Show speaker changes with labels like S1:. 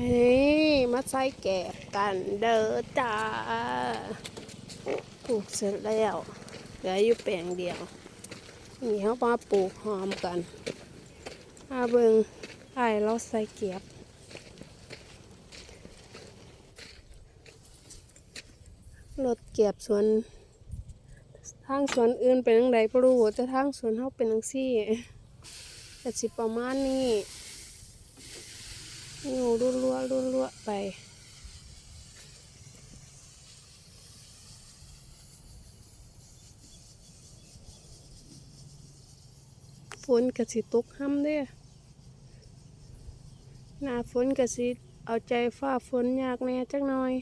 S1: เฮ้ยมาใส่แกบกันเด้อจ้าปลูกเสร็จแล้วเหลืออยู่แปลงเดียว นี่เขามาปลูกหอมกันอาเบิงไอ้เราใส่เก็บรถเก็บสวนทางสวนอื่นเป็นจังไดบ่รู้แต่ทางสวนเฮาเป็นจังซี่แต่สิประมาณนี้ อยู่รัวๆรัวไป ฝนกระสิตกห้ำเด้อหน้าฝนกระสิเอาใจฝ้าฝนยากแน่จักหน่อย